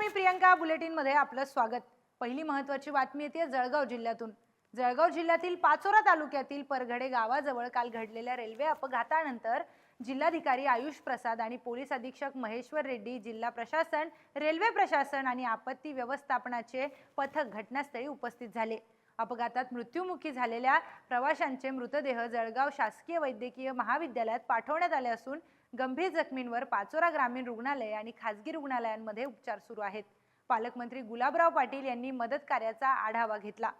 मी प्रियंका बुलेटिनमध्ये आपलं स्वागत. पहिली महत्त्वाची बातमी येते जळगाव जिल्ह्यातून. जळगाव जिल्ह्यातील पाचोरा तालुक्यातील परघडे गावाजवळ काल घडलेल्या रेल्वे अपघातानंतर जिल्हाधिकारी आयुष प्रसाद आणि पोलीस अधीक्षक महेश्वर रेड्डी जिल्हा प्रशासन रेल्वे प्रशासन आणि आपत्ती व्यवस्थापनाचे पथक घटनास्थळी उपस्थित झाले. अपघातात मृत्युमुखी झालेल्या प्रवाशांचे मृतदेह जळगाव शासकीय वैद्यकीय महाविद्यालयात पाठवण्यात आले असून गंभीर जखमींवर पाचोरा ग्रामीण रुग्णालय आणि खासगी रुग्णालयांमध्ये उपचार सुरू आहेत. पालकमंत्री गुलाबराव पाटील यांनी मदत कार्याचा आढावा घेतला.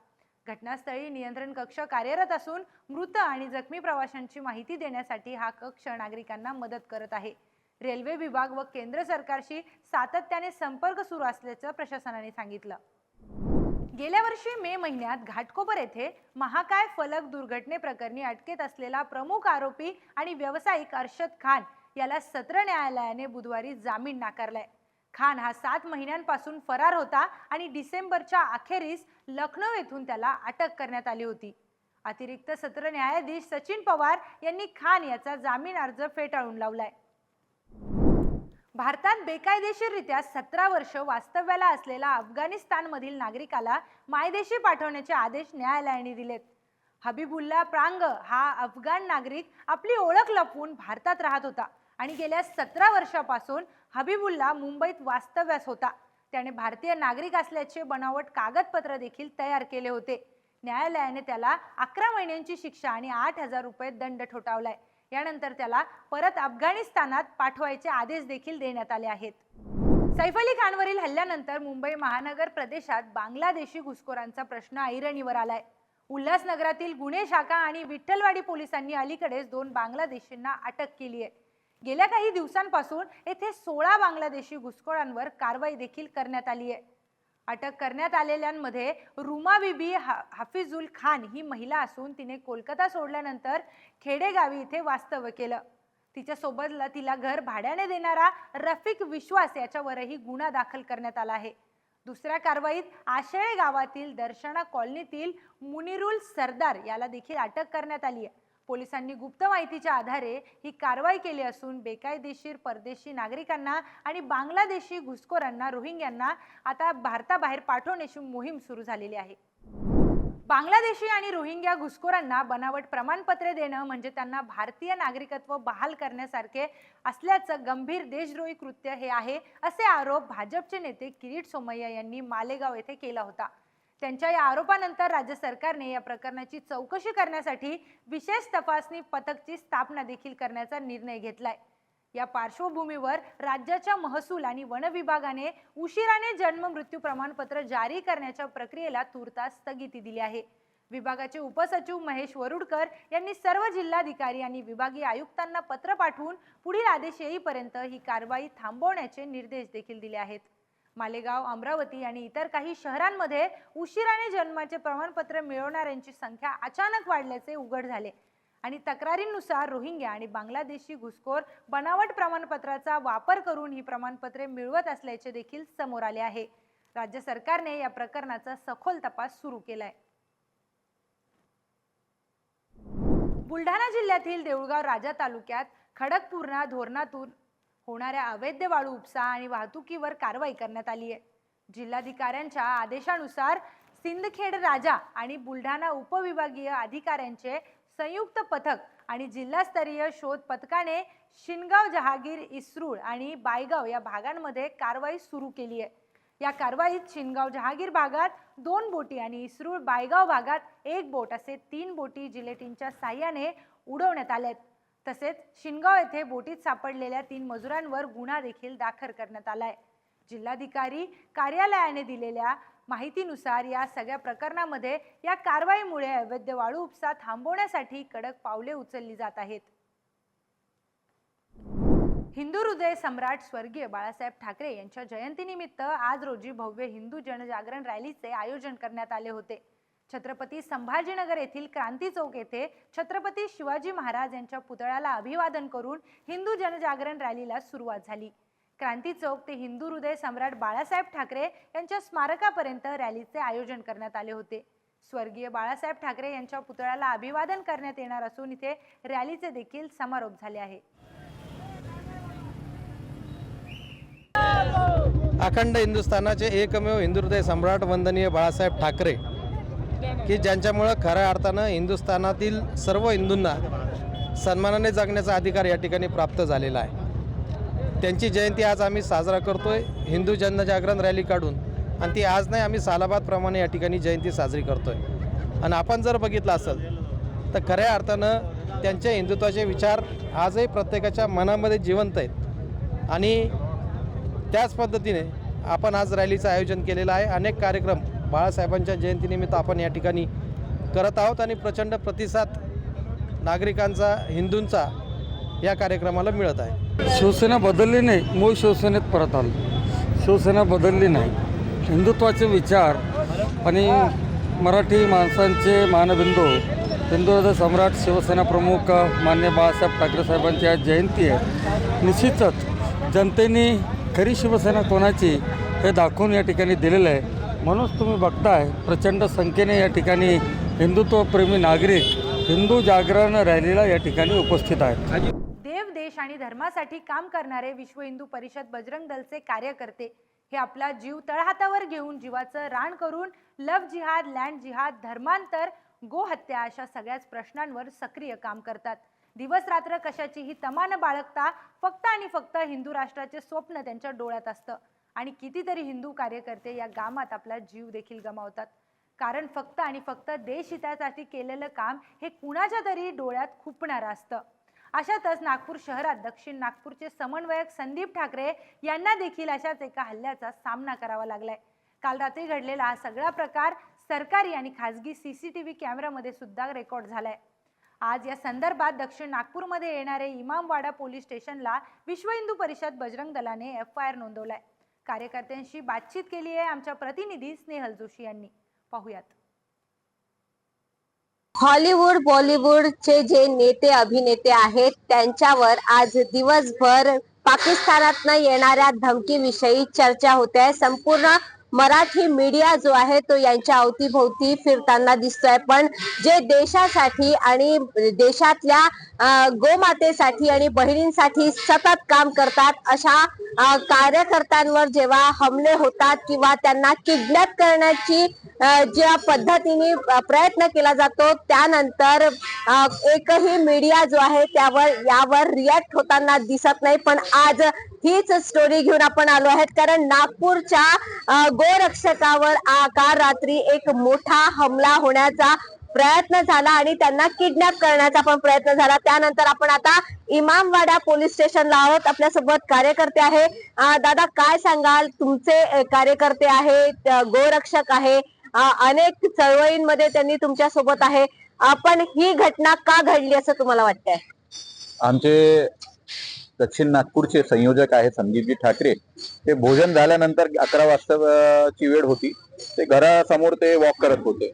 घटनास्थळी नियंत्रण कक्ष कार्यरत असून मृत आणि जखमी प्रवाशांची माहिती देण्यासाठी हा कक्ष नागरिकांना मदत करत आहे. रेल्वे विभाग व केंद्र सरकारशी सातत्याने संपर्क सुरू असल्याचं प्रशासनाने सांगितलं. गेल्या वर्षी मे महिन्यात घाटकोपर येथे महाकाय फलक दुर्घटनेप्रकरणी अटकेत असलेला प्रमुख आरोपी आणि व्यावसायिक अर्शद खान याला सत्र न्यायालयाने बुधवारी जामीन नाकारलाय. खान हा सात महिन्यांपासून फरार होता आणि डिसेंबरच्या अखेरीस लखनौ येथून त्याला अटक करण्यात आली होती. अतिरिक्त सत्र न्यायाधीश सचिन पवार यांनी खान याचा जामीन अर्ज फेटाळून लावलाय. भारतात बेकायदेशीररित्या सतरा वर्ष वास्तव्याला असलेला अफगाणिस्तानमधील नागरिकाला मायदेशी पाठवण्याचे आदेश न्यायालयाने दिलेत. हबीबुल्ला प्रांग हा अफगाण नागरिक आपली ओळख लपवून भारतात राहत होता. आणि गेल्या सतरा वर्षापासून हबीबुल्ला मुंबईत वास्तव्यास होता. त्याने भारतीय नागरिक असल्याचे बनावट कागदपत्र देखील तयार केले होते. न्यायालयाने त्याला अकरा महिन्यांची शिक्षा आणि आठ हजार रुपये दंड ठोठावलाय. यानंतर त्याला परत अफगाणिस्तानात पाठवायचे आदेश देखील देण्यात आले आहेत. सैफ अली खानवरील हल्ल्यानंतर मुंबई महानगर प्रदेशात बांगलादेशी घुसखोरांचा प्रश्न ऐरणीवर आलाय. उल्हासनगरातील गुन्हे शाखा आणि विठ्ठलवाडी पोलिसांनी अलीकडेच दोन बांगलादेशींना अटक केली आहे गेल्या काही दिवसांपासून येथे सोळा बांगलादेशी घुसखोरांवर कारवाई देखील करण्यात आली आहे. अटक करण्यात आलेल्यांमध्ये रुमा बीबी हा हाफिजुल खान ही महिला असून तिने कोलकाता सोडल्यानंतर खेडेगावी इथे वास्तव्य केलं. तिच्यासोबतला तिला घर भाड्याने देणारा रफिक विश्वास याच्यावरही गुन्हा दाखल करण्यात आला आहे. दुसऱ्या कारवाईत आशेळे गावातील दर्शना कॉलनीतील मुनिरुल सरदार याला देखील अटक करण्यात आली आहे. पोलिसांनी गुप्त माहितीच्या आधारे ही कारवाई केली असून बेकायदेशीर परदेशी नागरिकांना आणि बांगलादेशी घुसखोरांना रोहिंग्यांना आता भारताबाहेर पाठवण्याची मोहीम सुरू झालेली आहे. बांगलादेशी आणि रोहिंग्या घुसखोरांना बनावट प्रमाणपत्रे देणं म्हणजे त्यांना भारतीय नागरिकत्व बहाल करण्यासारखे असल्याचं गंभीर देशद्रोही कृत्य हे आहे असे आरोप भाजपचे नेते किरीट सोमय्या यांनी मालेगाव येथे केला होता. त्यांच्या या आरोपानंतर राज्य सरकारने या प्रकरणाची चौकशी करण्यासाठी विशेष तपासणी पथकची स्थापना देखील करण्याचा निर्णय घेतलाय. या पार्श्वभूमीवर राज्याच्या महसूल आणि वन विभागाने उशिराने जन्म मृत्यू प्रमाणपत्र जारी करण्याच्या प्रक्रियेला तूर्तास स्थगिती दिली आहे. विभागाचे उपसचिव महेश वरुडकर यांनी सर्व जिल्हाधिकारी आणि विभागीय आयुक्तांना पत्र पाठवून पुढील आदेश येईपर्यंत ही कारवाई थांबवण्याचे निर्देश देखील दिले आहेत. मालेगाव अमरावती आणि इतर काही शहरांमध्ये उशिराने जन्माचे प्रमाणपत्र मिळवणाऱ्यांची संख्या अचानक वाढल्याचे उघड झाले. आणि तक्रारींनुसार रोहिंग्या आणि बांगलादेशी घुसखोर बनावट प्रमाणपत्राचा वापर करून ही प्रमाणपत्रे मिळवत असल्याचे देखील समोर आले आहे. राज्य सरकारने या प्रकरणाचा सखोल तपास सुरू केलाय. बुलढाणा जिल्ह्यातील देऊळगाव राजा तालुक्यात खडकपूर्णा धोरणातून होणाऱ्या अवैध वाळू उपसा आणि वाहतुकीवर कारवाई करण्यात आली आहे. जिल्हाधिकाऱ्यांच्या आदेशानुसार सिंदखेड राजा आणि बुलढाणा उपविभागीय अधिकाऱ्यांचे संयुक्त पथक आणि जिल्हास्तरीय शोध पथकाने शिनगाव जहागीर इस्रूळ आणि बायगाव या भागांमध्ये कारवाई सुरू केली आहे. या कारवाईत शिनगाव जहागीर भागात दोन बोटी आणि इस्रूळ बायगाव भागात एक बोट असे तीन बोटी जिलेटिनच्या साह्याने उडवण्यात आल्यात तसेच शिनगाव येथे बोटीत सापडलेल्या तीन मजुरांवर गुन्हा देखील दाखल करण्यात आलाय. जिल्हाधिकारी कार्यालयाने दिलेल्या माहितीनुसार या सगळ्या प्रकरणामध्ये या कारवाईमुळे अवैध वाळू उपसा थांबवण्यासाठी कडक पावले उचलली जात आहेत. हिंदू हृदय सम्राट स्वर्गीय बाळासाहेब ठाकरे यांच्या जयंतीनिमित्त आज रोजी भव्य हिंदू जनजागरण रॅलीचे आयोजन करण्यात आले होते. छत्रपती संभाजीनगर येथील क्रांती चौक येथे छत्रपती शिवाजी महाराज यांच्या पुतळ्याला अभिवादन करून हिंदू जनजागरण रॅलीला सुरुवात झाली. क्रांती चौक ते हिंदू हृदय सम्राट बाळासाहेब ठाकरे यांच्या स्मारकापर्यंत रॅलीचे आयोजन करण्यात आले होते. स्वर्गीय बाळासाहेब ठाकरे यांच्या पुतळ्याला अभिवादन करण्यात येणार असून इथे रॅलीचे देखील समारोप झाले आहे. अखंड हिंदुस्थानाचे एकमेव हिंदू हृदय सम्राट वंदनीय बाळासाहेब ठाकरे की ज्यांच्यामुळं खऱ्या अर्थानं हिंदुस्थानातील सर्व हिंदूंना सन्मानाने जगण्याचा अधिकार या ठिकाणी प्राप्त झालेला आहे. त्यांची जयंती आज आम्ही साजरा करतोय हिंदू जनजागरण रॅली काढून आणि ती आज नाही आम्ही सालाबादप्रमाणे या ठिकाणी जयंती साजरी करतोय. आणि आपण जर बघितलं असेल तर खऱ्या अर्थानं त्यांच्या हिंदुत्वाचे विचार आजही प्रत्येकाच्या मनामध्ये जिवंत आहेत. आणि त्याच पद्धतीने आपण आज रॅलीचं आयोजन केलेलं आहे. अनेक कार्यक्रम बाळासाहेबांच्या जयंतीनिमित्त आपण या ठिकाणी करत आहोत आणि प्रचंड प्रतिसाद नागरिकांचा हिंदूंचा या कार्यक्रमाला मिळत आहे. शिवसेना बदलली नाही मूळ शिवसेनेत परत आलो. शिवसेना बदलली नाही. हिंदुत्वाचे विचार आणि मराठी माणसांचे मानबिंदू हिंदू सम्राट शिवसेना प्रमुख मान्य बाळासाहेब ठाकरे साहेबांची आज जयंती आहे. निश्चितच जनतेने खरी शिवसेना कोणाची हे दाखवून या ठिकाणी दिलेलं आहे. म्हणूनच तुम्ही बघताय प्रचंड संख्येने या ठिकाणी हिंदुत्वप्रेमी नागरिक हिंदू जागरण रॅलीला या ठिकाणी उपस्थित आहेत. देव देश आणि धर्मासाठी काम करणारे विश्व हिंदू परिषद बजरंग दलचे कार्यकर्ते हे आपला जीव तळहातावर घेऊन जीवाचं रान करून लव जिहाद लँड जिहाद धर्मांतर गोहत्या अशा सगळ्याच प्रश्नांवर सक्रिय काम करतात. दिवस रात्र कशाचीही तमा न बाळगता फक्त आणि फक्त हिंदू राष्ट्राचे स्वप्न त्यांच्या डोळ्यात असतं. आणि कितीतरी हिंदू कार्यकर्ते या गामात आपला जीव देखील गमावतात. कारण फक्त आणि फक्त देशहितासाठी केलेलं काम हे कुणाच्या तरी डोळ्यात खुपणारं असतं. अशातच नागपूर शहरात दक्षिण नागपूरचे समन्वयक संदीप ठाकरे यांना देखील अशाच एका हल्ल्याचा सामना करावा लागलाय. काल रात्री घडलेला हा सगळा प्रकार सरकारी आणि खासगी व्ही कॅमेऱ्यामध्ये सुद्धा रेकॉर्ड झालाय. आज या संदर्भात दक्षिण नागपूरमध्ये येणारे इमामवाडा पोलीस स्टेशनला विश्व हिंदू परिषद बजरंग दलाने एफ आय आर नोंदवलाय. कार्यकर्त्यांशी बातचीत केली आहे आमच्या प्रतिनिधी स्नेहल जोशी यांनी. पाहुयात. हॉलिवूड बॉलिवूडचे जे नेते अभिनेते आहेत त्यांच्यावर आज दिवसभर पाकिस्तानातनं येणाऱ्या धमकीविषयी चर्चा होते आहे. संपूर्ण मराठी मीडिया जो आहे तो यांच्या अवतीभोवती फिरताना दिसतोय. पण जे देशासाठी आणि देशातल्या गोमातेसाठी आणि बहिणींसाठी सतत काम करतात अशा कार्यकर्त्यांवर जेव्हा हमले होतात किंवा त्यांना किडनॅप करण्याची ज्या पद्धतीने प्रयत्न केला जातो त्यानंतर एकही मीडिया जो आहे त्यावर यावर रिॲक्ट होताना दिसत नाही. पण आज हीच स्टोरी घेऊन आपण आलो आहेत. कारण नागपूरच्या गोरक्षकावर काल रात्री एक मोठा हमला होण्याचा प्रयत्न झाला आणि त्यांना किडनॅप करण्याचा पण प्रयत्न झाला. त्यानंतर आपण आता इमामवाडा पोलीस स्टेशनला आहोत. आपल्यासोबत कार्यकर्ते आहे. दादा काय सांगाल? तुमचे कार्यकर्ते आहेत गोरक्षक आहे. अनेक चळवळींमध्ये त्यांनी तुमच्यासोबत आहे. आपण ही घटना का घडली असं तुम्हाला वाटतंय? आमचे दक्षिण नागपूरचे संयोजक आहेत संदीपजी ठाकरे. ते भोजन झाल्यानंतर अकरा वाजता ची वेळ होती. ते घरासमोर ते वॉक करत होते.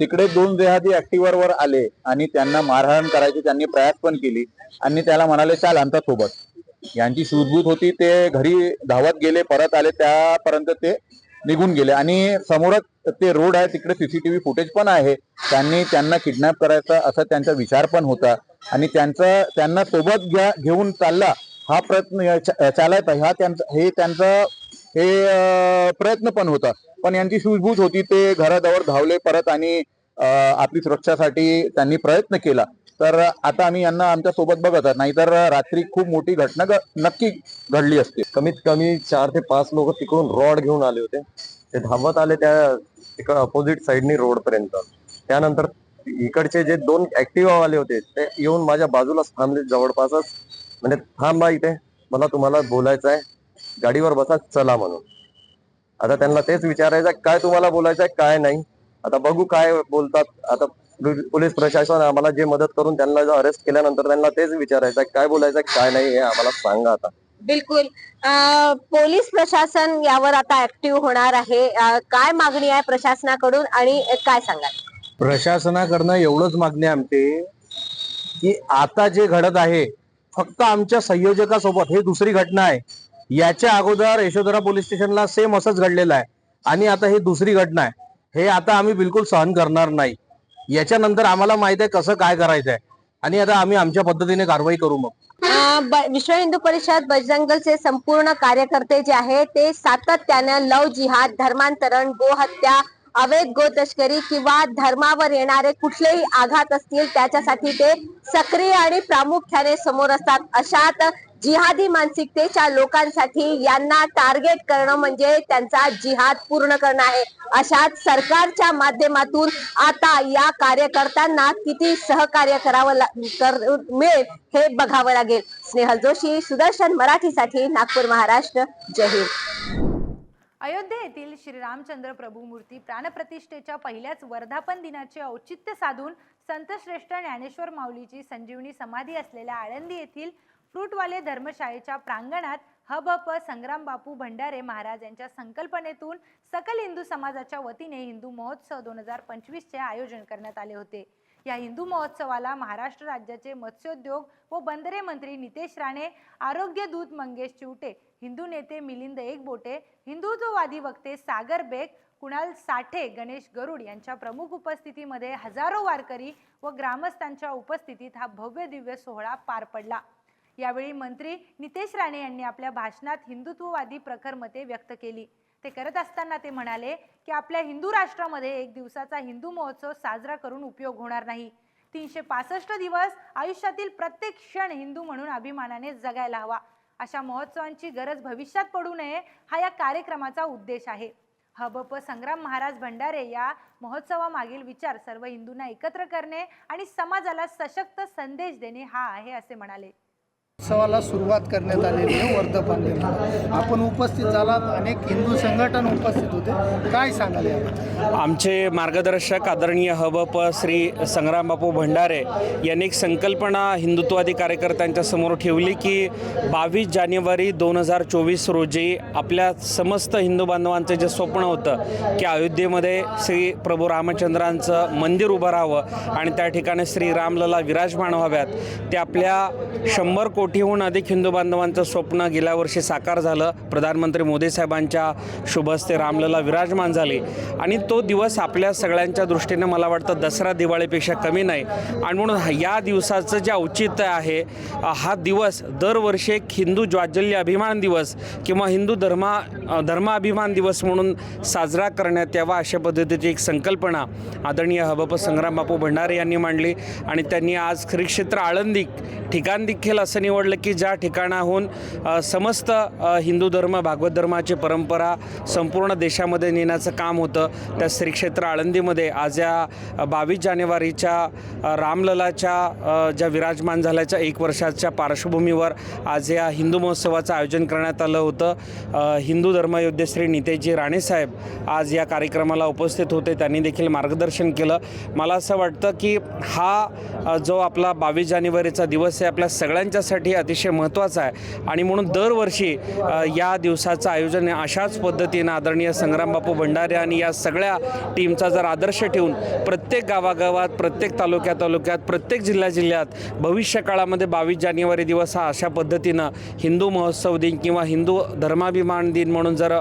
तिकडे दोन देहाती ऍक्टिव्हर वर आले आणि त्यांना मारहाण करायची त्यांनी प्रयास पण केली. आणि त्याला म्हणाले चाल आमच्यासोबत यांची सूझबूझ होती. ते घरी धावत गेले परत आले. त्यापर्यंत ते निघून गेले. आणि समोरच ते रोड आहे तिकडे सीसीटीव्ही फुटेज पण आहे. त्यांनी त्यांना किडनॅप करायचा असा त्यांचा विचार पण होता. आणि त्यांचा त्यांना सोबत घ्या घेऊन चालला हा प्रयत्न चालायचा हा त्यांचा हे त्यांचा हे प्रयत्न पण होता. पण यांची सूझबूझ होती ते घराजवळ धावले परत आणि आपली सुरक्षासाठी त्यांनी प्रयत्न केला. तर आता आम्ही यांना आमच्यासोबत बघत आहोत. नाहीतर रात्री खूप मोठी घटना नक्की घडली असते. कमीत कमी चार ते पाच लोक तिकडून रॉड घेऊन आले होते. ते धावत आले त्या तिकडे अपोजिट साईडनी रोड पर्यंत. त्यानंतर इकडचे जे दोन ऍक्टिव्हा वाले होते ते येऊन माझ्या बाजूलाच थांबले जवळपासच. म्हणजे थांबा इथे. मला तुम्हाला बोलायचं आहे. गाडीवर बसा चला म्हणून. आता त्यांना तेच विचारायचं काय तुम्हाला बोलायचं आहे? काय नाही. आता बघू काय बोलतात. आता पोलीस- प्रशासन आम्हाला जे मदत करून त्यांना अरेस्ट केल्यानंतर त्यांना तेच विचारायचं आहे, काय बोलायचं आहे, काय नाही हे आम्हाला सांगा आता. बिलकुल. पोलीस प्रशासन यावर आता ऍक्टिव्ह होणार आहे. काय मागणी आहे प्रशासनाकडून आणि काय सांगाल? प्रशासनाकडनं एवढंच मागणी आहे आमची की आता जे घडत आहे फक्त आमच्या संयोजकासोबत हे दुसरी घटना आहे. याच्या अगोदर यशोधरा पोलीस स्टेशनला सेम असंच घडलेलं आहे. आणि आता ही दुसरी घटना आहे. हे आता आम्ही बिलकुल सहन करणार नाही. याच्यानंतर आम्हाला माहीत आहे कसं काय करायचं आहे आणि आता आम्ही आमच्या पद्धतीने कारवाई करू मग. विश्व हिंदू परिषद बजरंगलचे संपूर्ण कार्यकर्ते जे आहेत ते सातत्यानं लव जिहाद धर्मांतरण गोहत्या अवैध गो तस्करी किंवा धर्मावर येणारे कुठलेही आघात असतील त्याच्यासाठी ते सक्रिय आणि प्रामुख्याने समोर असतात. अशात जिहादी मानसिकतेच्या लोकांसाठी यांना टार्गेट करणं म्हणजे त्यांचा जिहाद पूर्ण करणं आहे. अशात सरकारच्या माध्यमातून आता या कार्यकर्त्यांना किती सहकार्य करावं कर मिळेल हे बघावं लागेल. स्नेहल जोशी सुदर्शन मराठीसाठी नागपूर महाराष्ट्र. जय हिंद. अयोध्ये येथील श्रीरामचंद्र प्रभू मूर्ती प्राणप्रतिष्ठेच्या पहिल्याच वर्धापन दिनाचे औचित्य साधून संतश्रेष्ठ ज्ञानेश्वर माऊलीची संजीवनी समाधी असलेल्या आळंदी येथील फ्रूटवाले धर्मशाळेच्या प्रांगणात हबप संग्राम बापू भंडारे महाराज यांच्या संकल्पनेतून सकल हिंदू समाजाच्या वतीने हिंदू महोत्सव दोन हजार पंचवीसचे आयोजन करण्यात आले होते. या हिंदू महोत्सवाला महाराष्ट्र राज्याचे मत्स्योद्योग व बंदरे मंत्री नितेश राणे आरोग्य दूत मंगेश चिवटे हिंदू नेते मिलिंद एकबोटे हिंदुत्ववादी वक्ते सागर बेग कुणाल साठे गणेश गरुड यांच्या प्रमुख उपस्थितीमध्ये हजारो वारकरी व ग्रामस्थांच्या उपस्थितीत हा भव्य दिव्य सोहळा पार पडला. यावेळी मंत्री नितेश राणे यांनी आपल्या भाषणात हिंदुत्ववादी प्रखर मते व्यक्त केली. ते करत असताना ते म्हणाले की आपल्या हिंदू राष्ट्रामध्ये एक दिवसाचा हिंदू महोत्सव साजरा करून उपयोग होणार नाही. तीनशे पासष्ट दिवस आयुष्यातील प्रत्येक क्षण हिंदू म्हणून अभिमानाने जगायला हवा. अशा महोत्सवांची गरज भविष्यात पडू नये हा या कार्यक्रमाचा उद्देश आहे. हबप संग्राम महाराज भंडारे या महोत्सवामागील विचार सर्व हिंदूंना एकत्र करणे आणि समाजाला सशक्त संदेश देणे हा आहे असे म्हणाले. उत्सवाला सुरुवात करण्यात आलेली आहे वर्धापन दिनाला आपण उपस्थित झालात अनेक हिंदू संघटन उपस्थित होते. काय सांगाल आमचे मार्गदर्शक आदरणीय हबप श्री संग्रामबापू भंडारे यांनी एक संकल्पना हिंदुत्वादी कार्यकर्त्यांच्या समोर ठेवली की बावीस जानेवारी दोन हजार चोवीस रोजी आपल्या समस्त हिंदू बांधवांचं जे स्वप्न होतं की अयोध्येमध्ये श्री प्रभू रामचंद्रांचं मंदिर उभं राहावं आणि त्या ठिकाणी श्री रामलला विराजमान व्हाव्यात ते आपल्या शंभर कोटी कोटीहून अधिक हिंदू बांधवांचं स्वप्न गेल्या वर्षी साकार झालं. प्रधानमंत्री मोदी साहेबांच्या शुभहस्ते रामलला विराजमान झाली. आणि तो दिवस आपल्या सगळ्यांच्या दृष्टीने मला वाटतं दसरा दिवाळीपेक्षा कमी नाही. आणि म्हणून या दिवसाचं जे औचित्य आहे हा दिवस दरवर्षी एक हिंदू ज्वाज्जल्य अभिमान दिवस किंवा हिंदू धर्मा धर्माभिमान दिवस म्हणून साजरा करण्यात यावा अशा पद्धतीची एक संकल्पना आदरणीय हबप संग्राम बापू भंडारे यांनी मांडली. आणि त्यांनी आज श्री क्षेत्र आळंदी ठिकाण देखील असं निवडलं की ज्या ठिकाणाहून समस्त हिंदू धर्म भागवत धर्माची परंपरा संपूर्ण देशामध्ये नेण्याचं काम होतं. त्या श्री क्षेत्र आळंदीमध्ये आज या बावीस जानेवारीच्या रामललाच्या ज्या विराजमान झाल्याच्या एक वर्षाच्या पार्श्वभूमीवर आज या हिंदू महोत्सवाचं आयोजन करण्यात आलं होतं. हिंदू धर्मयोद्धे श्री नितेजी राणेसाहेब आज या कार्यक्रमाला उपस्थित होते. त्यांनी देखील मार्गदर्शन केलं. मला असं वाटतं की हा जो आपला बावीस जानेवारीचा दिवस आहे आपल्या सगळ्यांच्यासाठी अतिशय महत्त्वाचा आहे. आणि म्हणून दरवर्षी या दिवसाचं आयोजन अशाच पद्धतीनं आदरणीय संग्रामबापू भंडारे आणि या सगळ्या टीमचा जर आदर्श ठेवून प्रत्येक गावागावात प्रत्येक तालुक्या तालुक्यात प्रत्येक जिल्ह्या जिल्ह्यात भविष्य काळामध्ये बावीस जानेवारी दिवस हा अशा पद्धतीनं हिंदू महोत्सव दिन किंवा हिंदू धर्माभिमान दिन म्हणून जर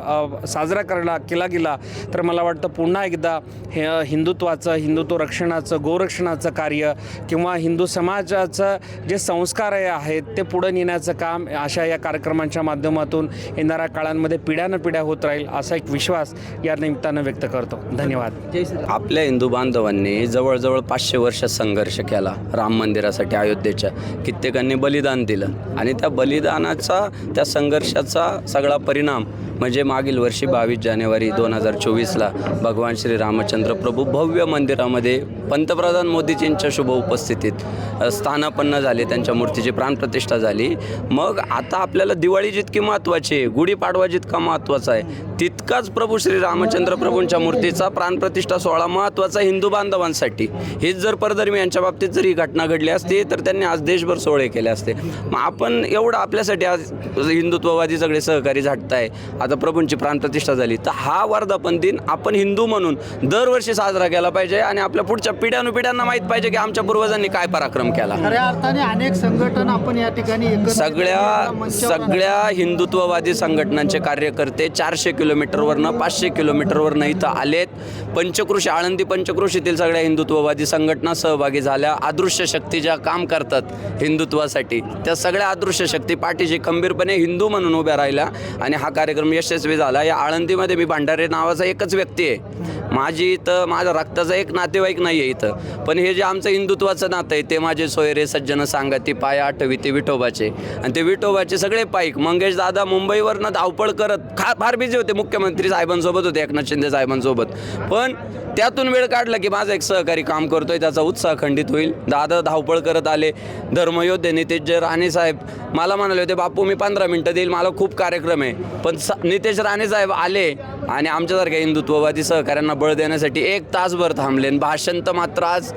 साजरा करला केला गेला तर मला वाटतं पुन्हा एकदा हे हिंदुत्वाचं हिंदुत्व रक्षणाचं गोरक्षणाचं कार्य किंवा हिंदू समाजाचं जे संस्कार आहेत ते पुढं नेण्याचं काम अशा या कार्यक्रमांच्या माध्यमातून येणाऱ्या काळांमध्ये पिढ्यानं पिढ्या होत राहील असा एक विश्वास या निमित्तानं व्यक्त करतो. धन्यवाद. आपल्या हिंदू बांधवांनी जवळजवळ पाचशे वर्ष संघर्ष केला राम मंदिरासाठी अयोध्येच्या. कित्येकांनी बलिदान दिलं आणि त्या बलिदानाचा त्या संघर्षाचा सगळा परिणाम म्हणजे मागील वर्षी बावीस जानेवारी दोन हजार चोवीसला भगवान श्री रामचंद्र प्रभू भव्य मंदिरामध्ये पंतप्रधान मोदीजींच्या शुभ उपस्थितीत स्थानापन्न झाले. त्यांच्या मूर्तीची प्राणप्रतिष्ठा झाली. मग आता आपल्याला दिवाळी जितकी महत्त्वाची आहे गुढीपाडवा जितका महत्त्वाचा आहे तितकाच प्रभू श्री रामचंद्र प्रभूंच्या मूर्तीचा प्राणप्रतिष्ठा सोहळा महत्त्वाचा हिंदू बांधवांसाठी. हीच जर परधर्मी यांच्या बाबतीत जर ही घटना घडली असती तर त्यांनी आज देशभर सोहळे केले असते. मग आपण एवढं आपल्यासाठी आज हिंदुत्ववादी सगळे सहकारी झाटताय आता प्रभूंची प्राणप्रतिष्ठा झाली तर हा वर्धापन दिन आपण हिंदू म्हणून दरवर्षी साजरा केला पाहिजे आणि आपल्या पुढच्या पिढ्यानुपिढ्यांना माहीत पाहिजे की आमच्या पूर्वजांनी काय पराक्रम केला. खऱ्या अर्थाने अनेक संघटन आपण या ठिकाणी सगळ्या सगळ्या हिंदुत्ववादी संघटनांचे कार्यकर्ते चारशे किलोमीटरवरनं पाचशे किलोमीटरवरनं इथं आलेत. पंचकृषी आळंदी पंचकृषीतील सगळ्या हिंदुत्ववादी संघटना सहभागी झाल्या. अदृश्य शक्ती ज्या काम करतात हिंदुत्वासाठी त्या सगळ्या अदृश्य शक्ती पाठीशी खंबीरपणे हिंदू म्हणून उभ्या राहिल्या आणि हा कार्यक्रम यशस्वी झाला. या आळंदीमध्ये मी भांडारे नावाचा एकच व्यक्ती आहे. माझी इथं माझ्या रक्ताचा एक नातेवाईक नाही आहे इथं. पण हे जे आमचं हिंदुत्वाचं नातं आहे ते माझे सोयरे सज्जन सांगती पाय आठवी ते विठोबाचे. आणि ते विठोबाचे सगळे पाईक मंगेश दादा मुंबईवरनं धावपळ करत खा फार बिझी होते मुख्यमंत्री साहेबांसोबत होते एकनाथ शिंदे साहेबांसोबत. पण त्यातून वेळ काढला की माझा एक सहकारी काम करतोय त्याचा उत्साह खंडित होईल. दादा धावपळ करत आले. धर्मयोद्धे नितेश राणे साहेब मला म्हणाले होते बापू मी पंधरा मिनटं देईल मला खूप कार्यक्रम आहे. पण स नितेश राणे साहेब आले आणि आमच्यासारख्या हिंदुत्ववादी सहकाऱ्यांना बळ देण्यासाठी एक तासभर थांबले भाषण तर मात्र आज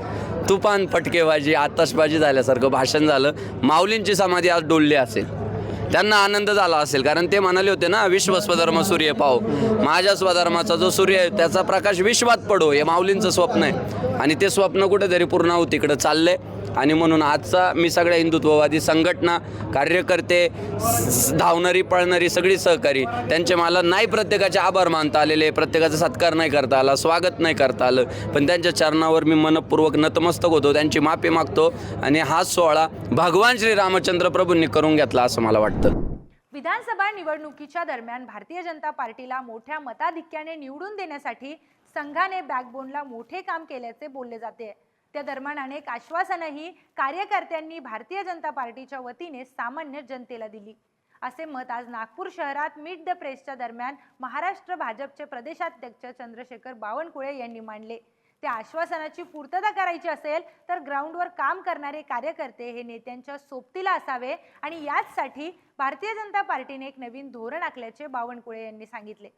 तुफान फटकेबाजी आतषबाजी झाल्यासारखं भाषण झालं. माऊलींची समाधी आज डोलली असेल. त्यांना आनंद झाला असेल. कारण ते म्हणाले होते ना विश्व स्वधर्म सूर्य पाव माझ्या स्वधर्माचा जो सूर्य आहे त्याचा प्रकाश विश्वात पडो. हे माऊलींचं स्वप्न आहे. आणि ते स्वप्न कुठेतरी पूर्ण होत इकडं चाललंय. आणि म्हणून आजचा मी सगळ्या हिंदुत्ववादी संघटना कार्यकर्ते धावणारी पळणारी सगळी सहकारी त्यांचे मला नाही प्रत्येकाचे आभार मानता आलेले प्रत्येकाचा सत्कार नाही करता आला स्वागत नाही करता आलं. पण त्यांच्या चरणावर मी मनपूर्वक नतमस्तक होतो त्यांची माफी मागतो आणि हा सोहळा भगवान श्री रामचंद्र प्रभूंनी करून घेतला असं मला वाटतं. विधानसभा निवडणुकीच्या दरम्यान भारतीय जनता पार्टीला मोठ्या मताधिक्याने निवडून देण्यासाठी संघाने बॅकबोनला मोठे काम केल्याचे बोलले जाते. त्या दरम्यान अनेक आश्वासनही कार्यकर्त्यांनी भारतीय जनता पार्टीच्या वतीने सामान्य जनतेला दिली. असे मत आज नागपूर शहरात मीट द प्रेसच्या दरम्यान महाराष्ट्र भाजपचे प्रदेशाध्यक्ष चंद्रशेखर बावनकुळे यांनी मांडले. त्या आश्वासनाची पूर्तता करायची असेल तर ग्राउंडवर काम करणारे कार्यकर्ते हे नेत्यांच्या सोबतीला असावे आणि याचसाठी भारतीय जनता पार्टीने एक नवीन धोरण आखल्याचे बावनकुळे यांनी सांगितले.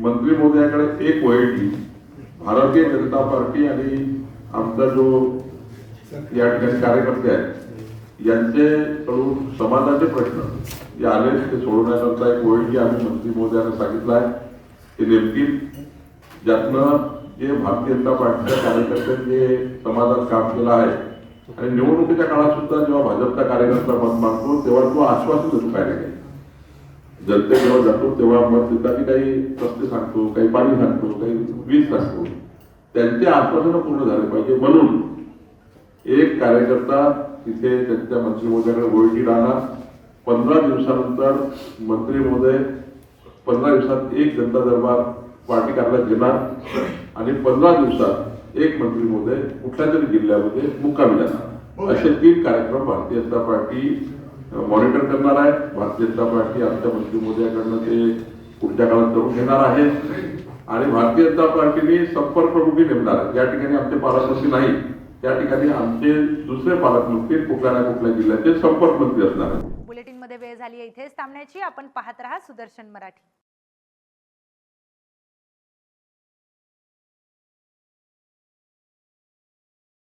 मंत्री महोदयाकडे एक वयटी भारतीय जनता पार्टी आणि आमचा जो या ठिकाणी कार्यकर्ते आहेत यांचे समाजाचे प्रश्न जे आले ते सोडवण्याकरता एक वयटी आम्ही मंत्री महोदयांना सांगितलं आहे. ते नेमकी ज्यातनं जे भारतीय जनता पार्टीच्या कार्यकर्त्यांनी जे समाजात काम केलं आहे आणि निवडणुकीच्या काळात सुद्धा जेव्हा भाजपचा कार्यकर्ता मत मागतो तेव्हा तो आश्वासन देतो काय नाही जनते जेव्हा जातो तेव्हा मत देताना काही रस्ते सांगतो काही पाणी सांगतो काही वीज सांगतो. त्यांचे आश्वासनं पूर्ण झाले पाहिजे म्हणून एक कार्यकर्ता तिथे त्यांच्या मंत्री महोदयाकडे गोळी राहणार. पंधरा दिवसानंतर मंत्री महोदय पंधरा दिवसात एक जनता दरबार पार्टी कार्यालयात घेणार. आणि पंधरा दिवसात एक मंत्री महोदय कुठल्या तरी जिल्ह्यामध्ये मुक्कामी जाणार. असे तीन कार्यक्रम भारतीय जनता पार्टी मॉनिटर करणार आहे. भारतीय जनता पार्टी आमच्या मंत्री महोदयाकडनं ते पुढच्या काळात करून घेणार आहे. आणि भारतीय जनता पार्टीने संपर्क प्रमुखी नेमणार आहे. ज्या ठिकाणी आमचे पालकमंत्री नाही त्या ठिकाणी आमचे दुसरे पालकमंत्री कुठल्या ना कुठल्या जिल्ह्याचे संपर्क मंत्री असणार आहेत. बुलेटिनमध्ये वेळ झाली आहे. इथेच थांबण्याची आपण पाहत राहा सुदर्शन मराठी.